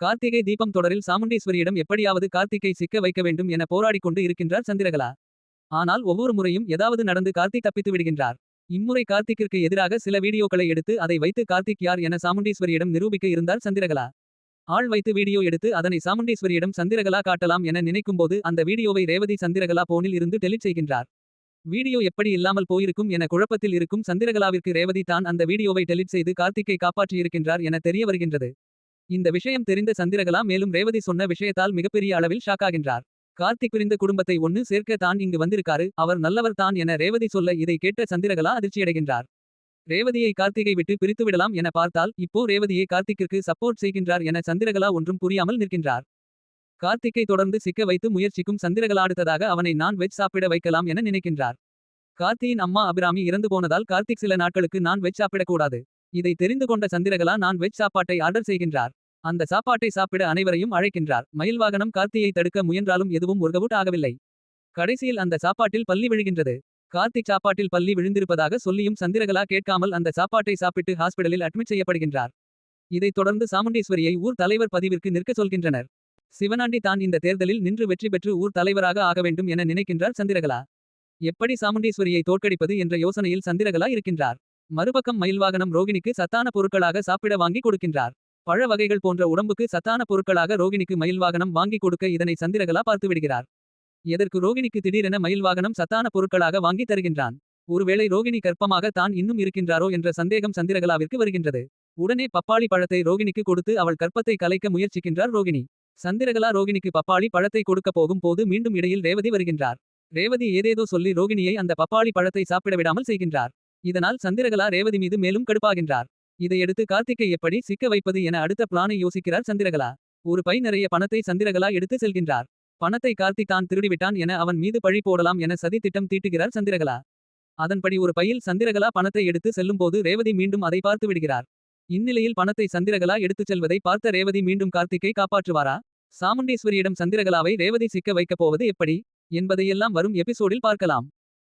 கார்த்திகை தீபம் தொடரில் சாமுண்டீஸ்வரியிடம் எப்படியாவது கார்த்திகை சிக்க வைக்க வேண்டும் என போராடிக் கொண்டு இருக்கின்றார் சந்திரகலா. ஆனால் ஒவ்வொரு முறையும் ஏதாவது நடந்து கார்த்திக் தப்பித்து விடுகின்றார். இம்முறை கார்த்திக்கிற்கு எதிராக சில வீடியோக்களை எடுத்து அதை வைத்து கார்த்திக் யார் என சாமுண்டீஸ்வரியிடம் நிரூபிக்க இருந்தார் சந்திரகலா. ஆள் வைத்து வீடியோ எடுத்து அதனை சாமுண்டீஸ்வரியிடம் சந்திரகலா காட்டலாம் என நினைக்கும்போது அந்த வீடியோவை ரேவதி சந்திரகலா போனில் இருந்து டெலிட் செய்கின்றார். வீடியோ எப்படி இல்லாமல் போயிருக்கும் என குழப்பத்தில் இருக்கும் சந்திரகலாவிற்கு ரேவதி தான் அந்த வீடியோவை டெலிட் செய்து கார்த்திக்கை காப்பாற்றியிருக்கின்றார் என தெரிய வருகின்றது. இந்த விஷயம் தெரிந்த சந்திரகலா மேலும் ரேவதி சொன்ன விஷயத்தால் மிகப்பெரிய அளவில் ஷாக்காகின்றார். கார்த்திக் பிரிந்த குடும்பத்தை ஒன்னு சேர்க்க தான் இங்கு வந்திருக்காரு அவர் நல்லவர் தான் என ரேவதி சொல்ல இதை கேட்ட சந்திரகலா அதிர்ச்சியடைகின்றார். ரேவதியை கார்த்திகை விட்டு பிரித்துவிடலாம் என பார்த்தால் இப்போ ரேவதியை கார்த்திக்கிற்கு சப்போர்ட் செய்கின்றார் என சந்திரகலா ஒன்றும் புரியாமல் நிற்கின்றார். கார்த்திக்கை தொடர்ந்து சிக்க வைத்து முயற்சிக்கும் சந்திரகலா அடுத்ததாக அவனை நான் வெஜ் சாப்பிட வைக்கலாம் என நினைக்கின்றார். கார்த்தியின் அம்மா அபிராமி இறந்து போனதால் கார்த்திக் சில நாட்களுக்கு நான் வெஜ் சாப்பிடக்கூடாது. இதை தெரிந்து கொண்ட சந்திரகலா நான் வெஜ் சாப்பாட்டை ஆர்டர் செய்கின்றார். அந்த சாப்பாட்டை சாப்பிட அனைவரையும் அழைக்கின்றார். மயில் வாகனம் கார்த்தியை தடுக்க முயன்றாலும் எதுவும் ஒர்கவுட் ஆகவில்லை. கடைசியில் அந்த சாப்பாட்டில் பள்ளி விழுகின்றது. கார்த்திக் சாப்பாட்டில் பள்ளி விழுந்திருப்பதாக சொல்லியும் சந்திரகலா கேட்காமல் அந்த சாப்பாட்டை சாப்பிட்டு ஹாஸ்பிடலில் அட்மிட் செய்யப்படுகின்றார். இதைத் தொடர்ந்து சாமுண்டீஸ்வரியை ஊர் தலைவர் பதிவிற்கு நிற்க சொல்கின்றனர். சிவனாண்டி தான் இந்த தேர்தலில் நின்று வெற்றி பெற்று ஊர் தலைவராக ஆக வேண்டும் என நினைக்கின்றார் சந்திரகலா. எப்படி சாமுண்டீஸ்வரியை தோற்கடிப்பது என்ற யோசனையில் சந்திரகலா இருக்கின்றார். மறுபக்கம் மயில்வாகனம் ரோகிணிக்கு சத்தான பொருட்களாக சாப்பிட வாங்கி கொடுக்கின்றார். பழ வகைகள் போன்ற உடம்புக்கு சத்தான பொருட்களாக ரோகிணிக்கு மயில்வாகனம் வாங்கி கொடுக்க இதனை சந்திரகலா பார்த்து விடுகிறார். எதற்கு ரோகிணிக்கு திடீரென மயில்வாகனம் சத்தான பொருட்களாக வாங்கி தருகின்றான். ஒருவேளை ரோகிணி கற்பமாக தான் இன்னும் இருக்கின்றாரோ என்ற சந்தேகம் சந்திரகலாவிற்கு வருகின்றது. உடனே பப்பாளி பழத்தை ரோகிணிக்கு கொடுத்து அவள் கற்பத்தை கலைக்க முயற்சிக்கின்றார் ரோகிணி. சந்திரகலா ரோகிணிக்கு பப்பாளி பழத்தை கொடுக்க போகும் போது மீண்டும் இடையில் ரேவதி வருகின்றார். ரேவதி ஏதேதோ சொல்லி ரோகிணியை அந்த பப்பாளி பழத்தை சாப்பிட விடாமல் செய்கின்றார். இதனால் சந்திரகலா ரேவதி மீது மேலும் கடுப்பாகின்றார். இதையடுத்து கார்த்திக்கை எப்படி சிக்க வைப்பது என அடுத்த பிளானை யோசிக்கிறார் சந்திரகலா. ஒரு பை நிறைய பணத்தை சந்திரகலா எடுத்து செல்கின்றார். பணத்தை கார்த்தி தான் திருடிவிட்டான் என அவன் மீது பழி போடலாம் என சதி திட்டம் தீட்டுகிறார் சந்திரகலா. அதன்படி ஒரு பையில் சந்திரகலா பணத்தை எடுத்து செல்லும்போது ரேவதி மீண்டும் அதை பார்த்து விடுகிறார். இந்நிலையில் பணத்தை சந்திரகலா எடுத்துச் செல்வதை பார்த்த ரேவதி மீண்டும் கார்த்திக்கை காப்பாற்றுவாரா. சாமுண்டீஸ்வரியிடம் சந்திரகலாவை ரேவதி சிக்க வைக்கப் போவது எப்படி. என்பதையெல்லாம் வரும் எபிசோடில் பார்க்கலாம்.